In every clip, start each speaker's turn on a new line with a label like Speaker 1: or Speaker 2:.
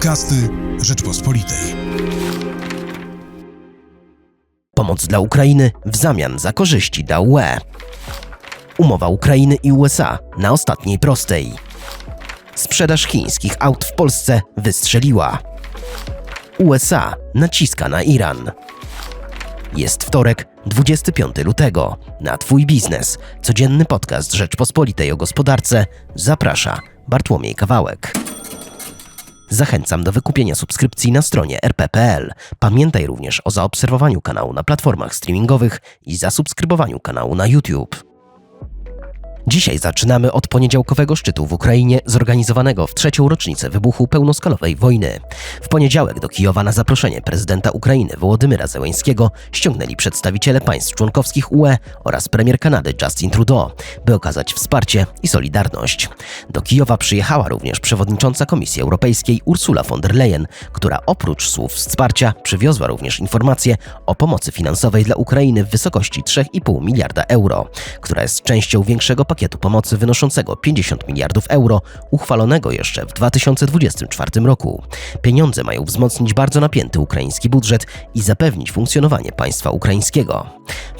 Speaker 1: Podcasty Rzeczpospolitej.
Speaker 2: Pomoc dla Ukrainy w zamian za korzyści dla UE. Umowa Ukrainy i USA na ostatniej prostej. Sprzedaż chińskich aut w Polsce wystrzeliła. USA naciska na Iran. Jest wtorek, 25 lutego. Na Twój biznes. Codzienny podcast Rzeczpospolitej o gospodarce zaprasza Bartłomiej Kawałek. Zachęcam do wykupienia subskrypcji na stronie rp.pl. Pamiętaj również o zaobserwowaniu kanału na platformach streamingowych i zasubskrybowaniu kanału na YouTube. Dzisiaj zaczynamy od poniedziałkowego szczytu w Ukrainie zorganizowanego w trzecią rocznicę wybuchu pełnoskalowej wojny. W poniedziałek do Kijowa na zaproszenie prezydenta Ukrainy Wołodymyra Zełeńskiego ściągnęli przedstawiciele państw członkowskich UE oraz premier Kanady Justin Trudeau, by okazać wsparcie i solidarność. Do Kijowa przyjechała również przewodnicząca Komisji Europejskiej Ursula von der Leyen, która oprócz słów wsparcia przywiozła również informacje o pomocy finansowej dla Ukrainy w wysokości 3,5 miliarda euro, która jest częścią większego pakietu pomocy wynoszącego 50 miliardów euro, uchwalonego jeszcze w 2024 roku. Pieniądze mają wzmocnić bardzo napięty ukraiński budżet i zapewnić funkcjonowanie państwa ukraińskiego.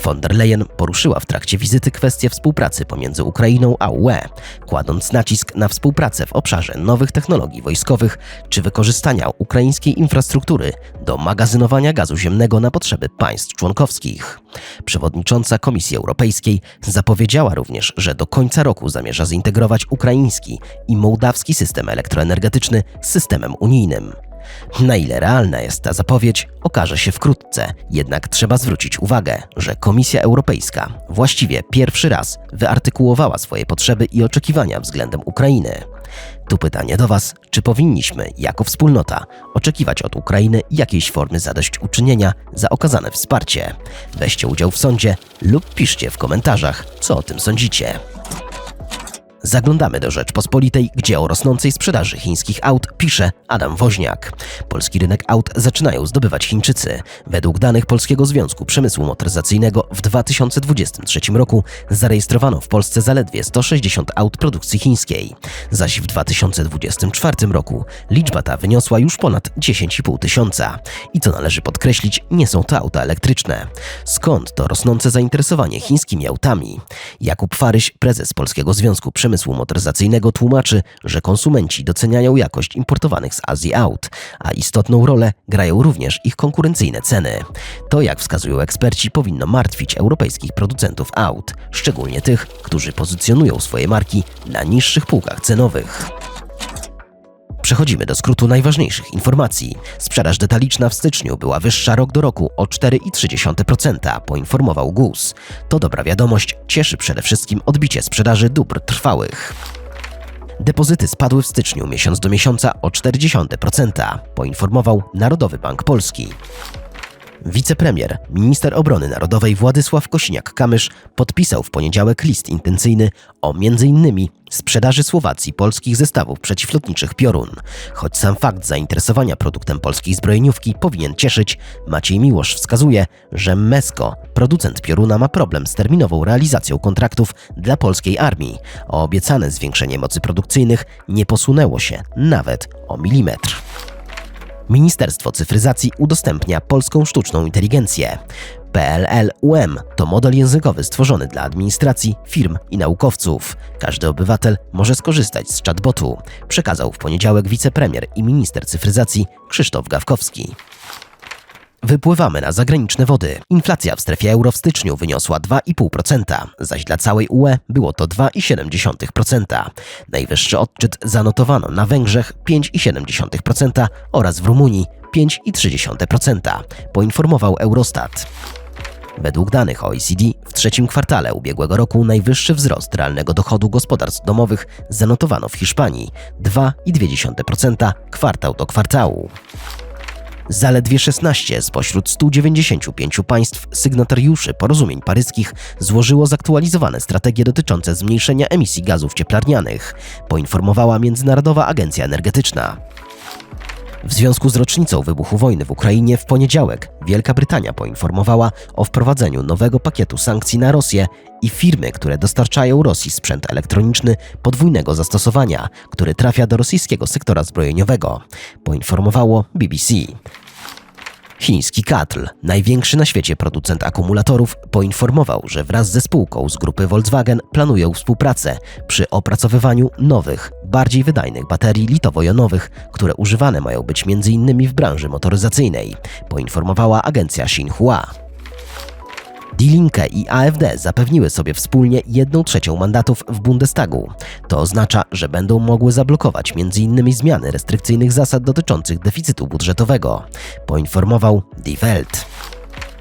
Speaker 2: Von der Leyen poruszyła w trakcie wizyty kwestię współpracy pomiędzy Ukrainą a UE, kładąc nacisk na współpracę w obszarze nowych technologii wojskowych czy wykorzystania ukraińskiej infrastruktury do magazynowania gazu ziemnego na potrzeby państw członkowskich. Przewodnicząca Komisji Europejskiej zapowiedziała również, że do końca roku zamierza zintegrować ukraiński i mołdawski system elektroenergetyczny z systemem unijnym. Na ile realna jest ta zapowiedź, okaże się wkrótce, jednak trzeba zwrócić uwagę, że Komisja Europejska właściwie pierwszy raz wyartykułowała swoje potrzeby i oczekiwania względem Ukrainy. Tu pytanie do Was, czy powinniśmy, jako wspólnota, oczekiwać od Ukrainy jakiejś formy zadośćuczynienia za okazane wsparcie? Weźcie udział w sądzie lub piszcie w komentarzach, co o tym sądzicie. Zaglądamy do Rzeczpospolitej, gdzie o rosnącej sprzedaży chińskich aut pisze Adam Woźniak. Polski rynek aut zaczynają zdobywać Chińczycy. Według danych Polskiego Związku Przemysłu Motoryzacyjnego w 2023 roku zarejestrowano w Polsce zaledwie 160 aut produkcji chińskiej, zaś w 2024 roku liczba ta wyniosła już ponad 10,5 tysiąca. I co należy podkreślić, nie są to auta elektryczne. Skąd to rosnące zainteresowanie chińskimi autami? Jakub Faryś, prezes Polskiego Związku Przemysłu przemysłu motoryzacyjnego tłumaczy, że konsumenci doceniają jakość importowanych z Azji aut, a istotną rolę grają również ich konkurencyjne ceny. To, jak wskazują eksperci, powinno martwić europejskich producentów aut, szczególnie tych, którzy pozycjonują swoje marki na niższych półkach cenowych. Przechodzimy do skrótu najważniejszych informacji. Sprzedaż detaliczna w styczniu była wyższa rok do roku o 4,3%, poinformował GUS. To dobra wiadomość, cieszy przede wszystkim odbicie sprzedaży dóbr trwałych. Depozyty spadły w styczniu miesiąc do miesiąca o 0,4%, poinformował Narodowy Bank Polski. Wicepremier, minister obrony narodowej Władysław Kosiniak-Kamysz podpisał w poniedziałek list intencyjny o m.in. sprzedaży Słowacji polskich zestawów przeciwlotniczych Piorun. Choć sam fakt zainteresowania produktem polskiej zbrojeniówki powinien cieszyć, Maciej Miłosz wskazuje, że Mesko, producent Pioruna, ma problem z terminową realizacją kontraktów dla polskiej armii, a obiecane zwiększenie mocy produkcyjnych nie posunęło się nawet o milimetr. Ministerstwo Cyfryzacji udostępnia polską sztuczną inteligencję. PLL-UM to model językowy stworzony dla administracji, firm i naukowców. Każdy obywatel może skorzystać z chatbotu, przekazał w poniedziałek wicepremier i minister cyfryzacji Krzysztof Gawkowski. Wypływamy na zagraniczne wody. Inflacja w strefie euro w styczniu wyniosła 2,5%, zaś dla całej UE było to 2,7%. Najwyższy odczyt zanotowano na Węgrzech 5,7% oraz w Rumunii 5,3%, poinformował Eurostat. Według danych OECD w trzecim kwartale ubiegłego roku najwyższy wzrost realnego dochodu gospodarstw domowych zanotowano w Hiszpanii 2,2% kwartał do kwartału. Zaledwie 16 spośród 195 państw sygnatariuszy porozumień paryskich złożyło zaktualizowane strategie dotyczące zmniejszenia emisji gazów cieplarnianych, poinformowała Międzynarodowa Agencja Energetyczna. W związku z rocznicą wybuchu wojny w Ukrainie w poniedziałek Wielka Brytania poinformowała o wprowadzeniu nowego pakietu sankcji na Rosję i firmy, które dostarczają Rosji sprzęt elektroniczny podwójnego zastosowania, który trafia do rosyjskiego sektora zbrojeniowego, poinformowało BBC. Chiński Katl, największy na świecie producent akumulatorów, poinformował, że wraz ze spółką z grupy Volkswagen planują współpracę przy opracowywaniu nowych, bardziej wydajnych baterii litowo-jonowych, które używane mają być m.in. w branży motoryzacyjnej, poinformowała agencja Xinhua. Die Linke i AfD zapewniły sobie wspólnie jedną trzecią mandatów w Bundestagu. To oznacza, że będą mogły zablokować m.in. zmiany restrykcyjnych zasad dotyczących deficytu budżetowego, poinformował Die Welt.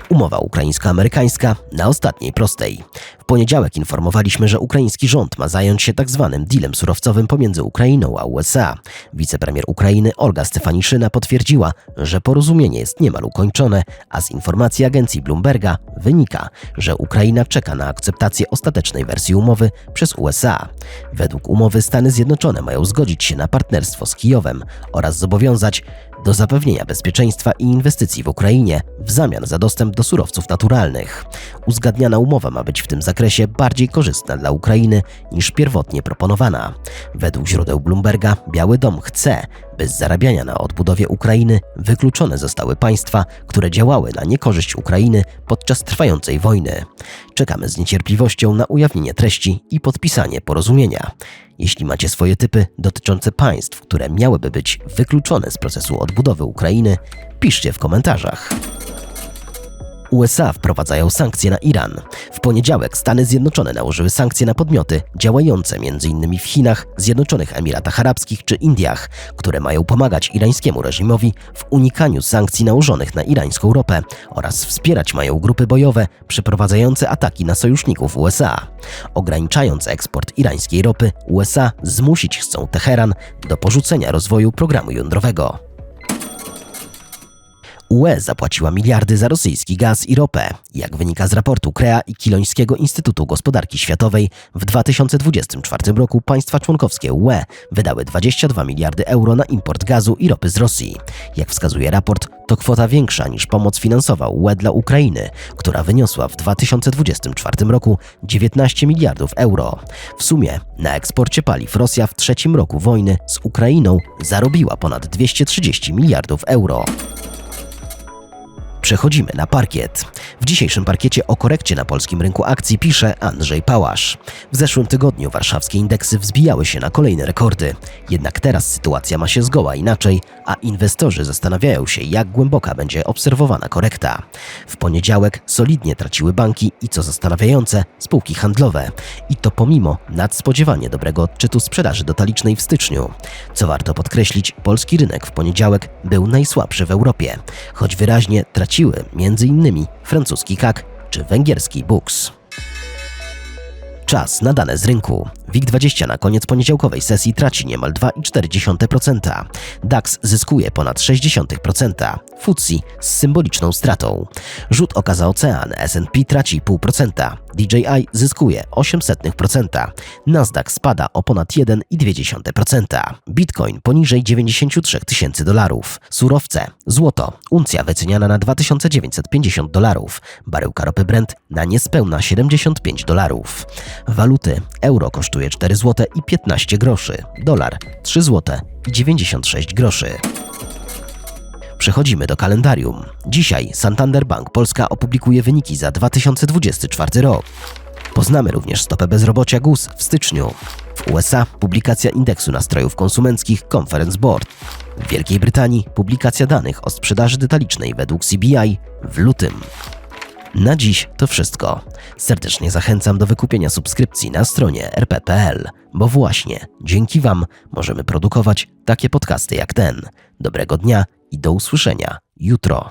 Speaker 2: Umowa ukraińsko-amerykańska na ostatniej prostej. W poniedziałek informowaliśmy, że ukraiński rząd ma zająć się tzw. dealem surowcowym pomiędzy Ukrainą a USA. Wicepremier Ukrainy Olga Stefaniszyna potwierdziła, że porozumienie jest niemal ukończone, a z informacji agencji Bloomberga wynika, że Ukraina czeka na akceptację ostatecznej wersji umowy przez USA. Według umowy Stany Zjednoczone mają zgodzić się na partnerstwo z Kijowem oraz zobowiązać do zapewnienia bezpieczeństwa i inwestycji w Ukrainie w zamian za dostęp do surowców naturalnych. Uzgadniana umowa ma być w tym zakresie bardziej korzystna dla Ukrainy niż pierwotnie proponowana. Według źródeł Bloomberga Biały Dom chce, z zarabiania na odbudowie Ukrainy wykluczone zostały państwa, które działały na niekorzyść Ukrainy podczas trwającej wojny. Czekamy z niecierpliwością na ujawnienie treści i podpisanie porozumienia. Jeśli macie swoje typy dotyczące państw, które miałyby być wykluczone z procesu odbudowy Ukrainy, piszcie w komentarzach. USA wprowadzają sankcje na Iran. W poniedziałek Stany Zjednoczone nałożyły sankcje na podmioty działające m.in. w Chinach, Zjednoczonych Emiratach Arabskich czy Indiach, które mają pomagać irańskiemu reżimowi w unikaniu sankcji nałożonych na irańską ropę oraz wspierać mają grupy bojowe przeprowadzające ataki na sojuszników USA. Ograniczając eksport irańskiej ropy, USA zmusić chcą Teheran do porzucenia rozwoju programu jądrowego. UE zapłaciła miliardy za rosyjski gaz i ropę. Jak wynika z raportu KREA i Kilońskiego Instytutu Gospodarki Światowej, w 2024 roku państwa członkowskie UE wydały 22 miliardy euro na import gazu i ropy z Rosji. Jak wskazuje raport, to kwota większa niż pomoc finansowa UE dla Ukrainy, która wyniosła w 2024 roku 19 miliardów euro. W sumie na eksporcie paliw Rosja w trzecim roku wojny z Ukrainą zarobiła ponad 230 miliardów euro. Przechodzimy na parkiet. W dzisiejszym parkiecie o korekcie na polskim rynku akcji pisze Andrzej Pałasz. W zeszłym tygodniu warszawskie indeksy wzbijały się na kolejne rekordy. Jednak teraz sytuacja ma się zgoła inaczej, a inwestorzy zastanawiają się, jak głęboka będzie obserwowana korekta. W poniedziałek solidnie traciły banki i co zastanawiające, spółki handlowe. I to pomimo nadspodziewanie dobrego odczytu sprzedaży detalicznej w styczniu. Co warto podkreślić, polski rynek w poniedziałek był najsłabszy w Europie, choć wyraźnie traciły m.in. francuski KAK czy węgierski BUX. Czas na dane z rynku. WIG20 na koniec poniedziałkowej sesji traci niemal 2,4%. DAX zyskuje ponad 0,6%. FTSE z symboliczną stratą. Rzut oka za ocean. S&P traci 0,5%. DJI zyskuje 0,08%. Nasdaq spada o ponad 1,2%. Bitcoin poniżej 93 tysięcy dolarów. Surowce. Złoto. Uncja wyceniana na 2950 dolarów. Baryłka ropy Brent na niespełna 75 dolarów. Waluty. Euro kosztuje 4 zł i 15 groszy. Dolar 3 zł i 96 groszy. Przechodzimy do kalendarium. Dzisiaj Santander Bank Polska opublikuje wyniki za 2024 rok. Poznamy również stopę bezrobocia GUS w styczniu. W USA publikacja indeksu nastrojów konsumenckich Conference Board. W Wielkiej Brytanii publikacja danych o sprzedaży detalicznej według CBI w lutym. Na dziś to wszystko. Serdecznie zachęcam do wykupienia subskrypcji na stronie rp.pl, bo właśnie dzięki Wam możemy produkować takie podcasty jak ten. Dobrego dnia i do usłyszenia jutro.